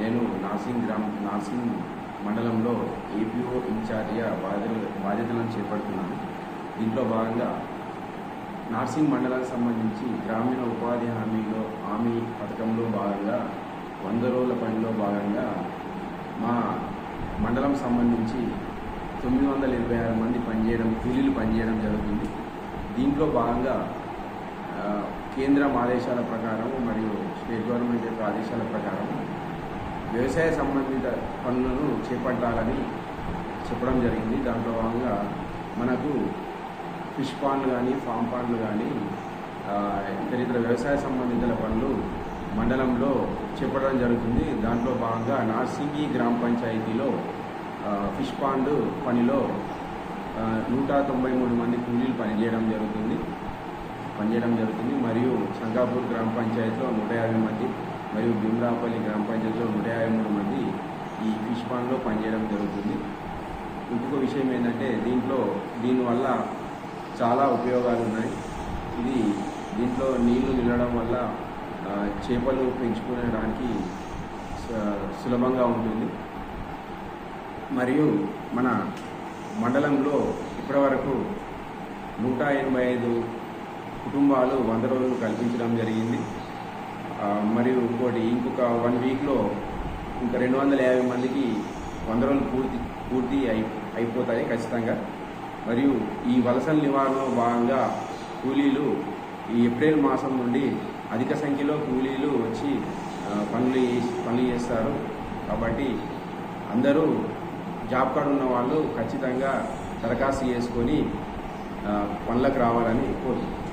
నేను నాసింగ్ గ్రామ నాసింగ్ మండలంలో ఏపీఓ ఇన్ఛార్జిగా బాధ్యతలు బాధ్యతలను చేపడుతున్నాను. దీంట్లో భాగంగా నార్సింగ్ మండలానికి సంబంధించి గ్రామీణ ఉపాధి హామీలో హామీ పథకంలో భాగంగా వంద రోజుల పనిలో భాగంగా మా మండలం సంబంధించి తొమ్మిది వందల ఇరవై ఆరు మంది పనిచేయడం కూలీలు పనిచేయడం జరుగుతుంది. దీంట్లో భాగంగా కేంద్రం ఆదేశాల ప్రకారం మరియు స్టేట్ గవర్నమెంట్ యొక్క ఆదేశాల ప్రకారం వ్యవసాయ సంబంధిత పనులను చేపట్టాలని చెప్పడం జరిగింది. దాంట్లో భాగంగా మనకు ఫిష్ పాండ్లు కానీ ఫామ్ పాండ్లు కానీ ఇతర ఇతర వ్యవసాయ సంబంధిత పనులు మండలంలో చేపట్టడం జరుగుతుంది. దాంట్లో భాగంగా నార్సింగి గ్రామ పంచాయతీలో ఫిష్ పాండ్ పనిలో నూట తొంభై మూడు మంది కూలీలు పనిచేయడం జరుగుతుంది. పనిచేయడం జరుగుతుంది. మరియు సంగాపూర్ గ్రామ పంచాయతీలో నూట యాభై మంది మరియు భీమరాపల్లి గ్రామ పంచాయతీలో నూట యాభై మూడు మంది ఈ ఫిష్ పాండ్లో పనిచేయడం జరుగుతుంది. ఇంకొక విషయం ఏంటంటే దీంట్లో దీనివల్ల చాలా ఉపయోగాలు ఉన్నాయి. ఇది దీంట్లో నీళ్ళు నిలడం వల్ల చేపలు పెంచుకునేడానికి స- సులభంగా ఉంటుంది. మరియు మన మండలంలో ఇప్పటివరకు నూట ఎనభై ఐదు కుటుంబాలు వంద రోజులు కల్పించడం జరిగింది. మరియు ఇంకోటి ఇంకొక వన్ వీక్లో ఇంకా రెండు వందల యాభై మందికి వంద రోజులు పూర్తి పూర్తి అయి అయిపోతాయి ఖచ్చితంగా. మరియు ఈ వలసల నివారణలో భాగంగా కూలీలు ఈ ఏప్రిల్ మాసం నుండి అధిక సంఖ్యలో కూలీలు వచ్చి పనులు పనులు చేస్తారు. కాబట్టి అందరూ జాబ్ కార్డు ఉన్న వాళ్ళు ఖచ్చితంగా దరఖాస్తు చేసుకొని పనులకు రావాలని కోరుతున్నాను